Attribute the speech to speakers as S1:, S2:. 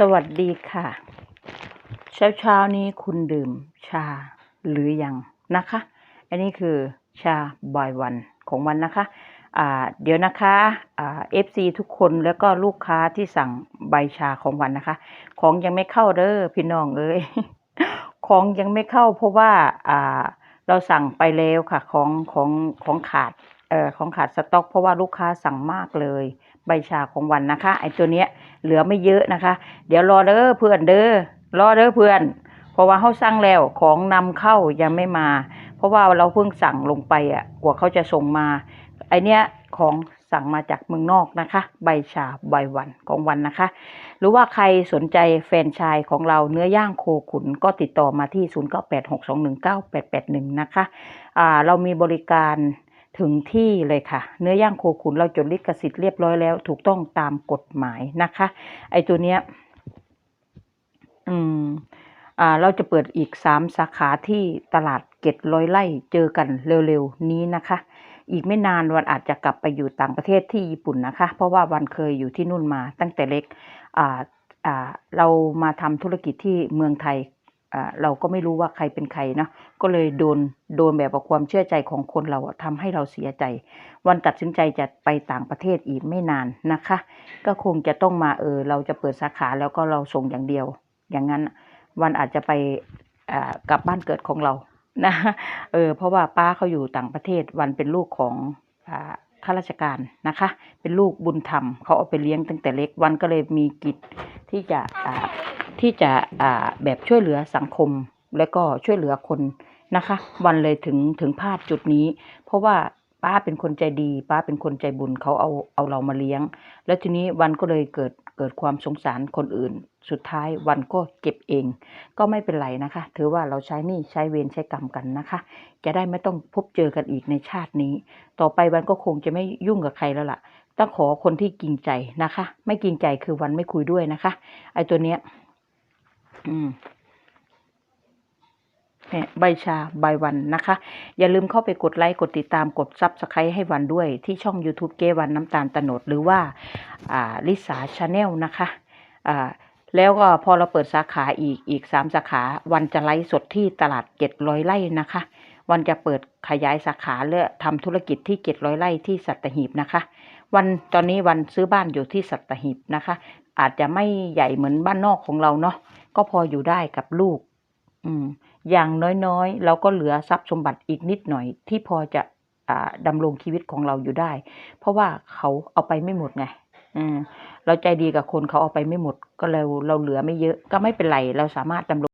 S1: สวัสดีค่ะ เช้าเช้านี้คุณดื่มชาหรือยังนะคะ อันนี้คือชาบอยวันของวันนะคะอ่าเดี๋ยวนะคะอ่า FC ทุกคนแล้วก็ลูกค้าที่สั่งใบชาของวันนะคะ ของยังไม่เข้าเด้อพี่น้องเอ้ยของยังไม่เข้าเพราะว่าอ่าเราสั่งไปแล้วค่ะของของของขาดเอ่อของขาดสต็อก เพราะว่าลูกค้าสั่งมากเลย ใบชาของวันนะคะไอตัวเนี้ย เหลือไม่เยอะนะคะ เดี๋ยวรอเด้อเพื่อนเด้อรอเด้อเพื่อน เพราะว่าเขาสั่งแล้วของนำเข้ายังไม่มา เพราะว่าเราเพิ่งสั่งลงไปอะกว่าเขาจะส่งมาไอเนี้ยของสั่งมาจากเมืองนอกนะคะ ใบชาใบวันของวันนะคะ หรือว่าใครสนใจแฟนชายของเราเนื้อย่างโคขุนก็ติดต่อมาที่ 0986219881 นะคะอ่าเรามีบริการ ถึงที่เลยค่ะ เนื้อย่างโคขุนเราจดลิขสิทธิ์เรียบร้อยแล้ว ถูกต้องตามกฎหมายนะคะ ไอตัวเนี้ย อืม อ่า เราจะเปิดอีกสามสาขาที่ตลาดเกตร้อยไร่เจอกันเร็วๆนี้นะคะ อีกไม่นานวันอาจจะกลับไปอยู่ต่างประเทศที่ญี่ปุ่นนะคะ เพราะว่าวันเคยอยู่ที่นู่นมาตั้งแต่เล็ก อ่า อ่า เรามาทำธุรกิจที่เมืองไทย เราก็ไม่รู้ว่าใครเป็นใครเนาะก็เลยโดนโดนแบบความเชื่อใจของคนเราอะทำให้เราเสียใจ วันตัดสินใจจะไปต่างประเทศอีกไม่นานนะคะ ก็คงจะต้องมาเออเราจะเปิดสาขาแล้วก็เราส่งอย่างเดียว อย่างนั้นวันอาจจะไปอ่ากลับบ้านเกิดของเรานะเออเพราะว่าป้าเขาอยู่ต่างประเทศวันเป็นลูกของอ่าข้าราชการนะคะ เป็นลูกบุญธรรมเขาเอาไปเลี้ยงตั้งแต่เล็กวันก็เลยมีกิจที่จะอ่า ที่จะแบบช่วยเหลือสังคมแล้วก็ช่วยเหลือคนนะคะ วันเลยถึงถึงพลาดจุดนี้ เพราะว่าป้าเป็นคนใจดี ป้าเป็นคนใจบุญเขาเอาเอาเรามาเลี้ยง แล้วทีนี้วันก็เลยเกิดเกิดความสงสารคนอื่น สุดท้ายวันก็เก็บเอง ก็ไม่เป็นไรนะคะ ถือว่าเราใช้นี้ใช้เวรใช้กรรมกันนะคะ จะได้ไม่ต้องพบเจอกันอีกในชาตินี้ ต่อไปวันก็คงจะไม่ยุ่งกับใครแล้วล่ะต้องขอคนที่จริงใจนะคะ ไม่จริงใจคือวันไม่คุยด้วยนะคะ ไอ้ตัวเนี้ย อืมเนี่ยใบชาใบวันนะคะ อย่าลืมเข้าไปกดไลค์กดติดตามกดซับสไครต์ให้วันด้วย ที่ช่อง YouTube เกวันน้ำตาลตโนด หรือว่าอ่าลิสาชาแนลนะคะอ่าแล้วก็พอเราเปิดสาขาอีกอีกสามสาขาวันจะไลฟ์สดที่ตลาดเกตร้อยไร่นะคะ วันจะเปิดขยายสาขาเลือกทำธุรกิจที่เกตร้อยไร่ที่สัตหีบนะคะ วันตอนนี้วันซื้อบ้านอยู่ที่สัตหีบนะคะ อาจจะไม่ใหญ่เหมือนบ้านนอกของเราเนาะก็พออยู่ได้กับลูก อืม อย่างน้อยๆ เราก็เหลือทรัพย์สมบัติอีกนิดหน่อย ที่พอจะอ่าดำรงชีวิตของเราอยู่ได้ เพราะว่าเขาเอาไปไม่หมดไงอืมเราใจดีกับคนเขาเอาไปไม่หมด ก็เราเราเหลือไม่เยอะ ก็ไม่เป็นไร เราสามารถดำรง